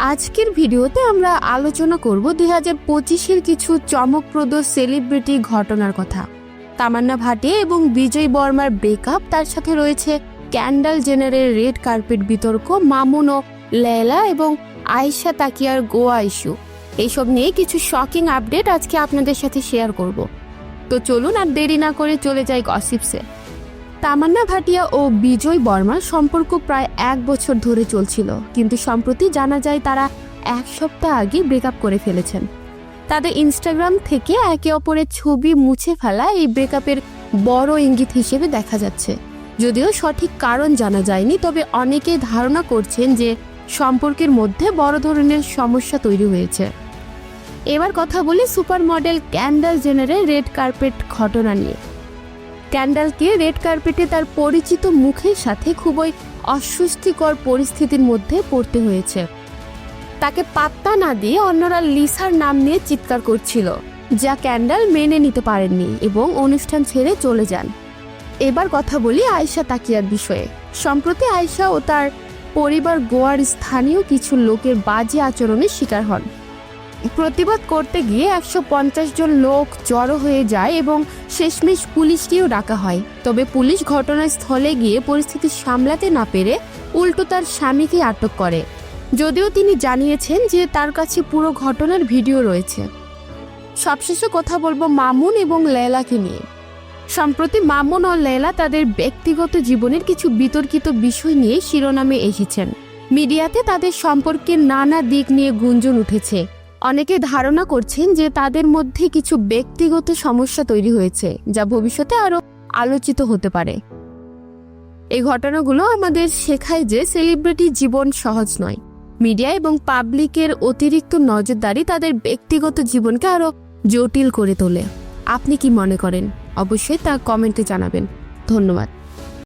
আজকের ভিডিওতে আমরা আলোচনা করব দুই হাজার পঁচিশের কিছু চমকপ্রদ সেলিব্রিটি ঘটনার কথা। তামান্না ভাটে এবং বিজয় বর্মার ব্রেকআপ তার সাথে রয়েছে ক্যান্ডাল জেনারের রেড কার্পেট বিতর্ক, মামুন ও লেলা এবং আয়েশা তাকিয়ার গোয়া ইস্যু এইসব নিয়ে কিছু শকিং আপডেট আজকে আপনাদের সাথে শেয়ার করব। তো চলুন আর দেরি না করে চলে যাই গসিপসে তামান্না ভাটিয়া ও বিজয় বর্মার সম্পর্ক প্রায় এক বছর ধরে চলছিল। কিন্তু সম্প্রতি জানা যায় তারা এক সপ্তাহ আগে ব্রেকআপ করে ফেলেছেন। তাদের ইনস্টাগ্রাম থেকে একে অপরের ছবি মুছে ফেলা এই ব্রেকআপের বড় ইঙ্গিত হিসেবে দেখা যাচ্ছে। যদিও সঠিক কারণ জানা যায়নি, তবে অনেকে ধারণা করছেন যে সম্পর্কের মধ্যে বড় ধরনের সমস্যা তৈরি হয়েছে। এবার কথা বলি super model Kendall Jenner red carpet ঘটনা নিয়ে। ক্যান্ডালকে রেড কার্পেটে তার পরিচিত মুখের সাথে খুবই অস্বস্তিকর পরিস্থিতির মধ্যে পড়তে হয়েছে। তাকে পাত্তা না দিয়ে অন্যরা লিসার নাম নিয়ে চিৎকার করছিল, যা ক্যান্ডাল মেনে নিতে পারেননি এবং অনুষ্ঠান ছেড়ে চলে যান। এবার কথা বলি আয়শা তাকিয়ার বিষয়ে। সম্প্রতি আয়শা ও তার পরিবার গোয়ার স্থানীয় কিছু লোকের বাজে আচরণের শিকার হন। প্রতিবাদ করতে গিয়ে একশো পঞ্চাশ জন লোক জড়ো হয়ে যায় এবং শেষমেশ পুলিশকেও ডাকা হয়। তবে পুলিশ ঘটনাস্থলে গিয়ে পরিস্থিতি সামলাতে না পেরে উল্টো তার স্বামীকে আটক করে। যদিও তিনি জানিয়েছেন যে তার কাছে পুরো ঘটনার ভিডিও রয়েছে। সবশেষে কথা বলব মামুন এবং লেলাকে নিয়ে। সম্প্রতি মামুন ও লেলা তাদের ব্যক্তিগত জীবনের কিছু বিতর্কিত বিষয় নিয়ে শিরোনামে এসেছেন। মিডিয়াতে তাদের সম্পর্কের নানা দিক নিয়ে গুঞ্জন উঠেছে। অনেকে ধারণা করছেন যে তাদের মধ্যে কিছু ব্যক্তিগত সমস্যা তৈরি হয়েছে, যা ভবিষ্যতে আরও আলোচিত হতে পারে। এই ঘটনাগুলো আমাদের শেখায় যে সেলিব্রিটি জীবন সহজ নয়। মিডিয়া এবং পাবলিকের অতিরিক্ত নজরদারি তাদের ব্যক্তিগত জীবনকে আরও জটিল করে তোলে। আপনি কি মনে করেন? অবশ্যই তা কমেন্টে জানাবেন। ধন্যবাদ।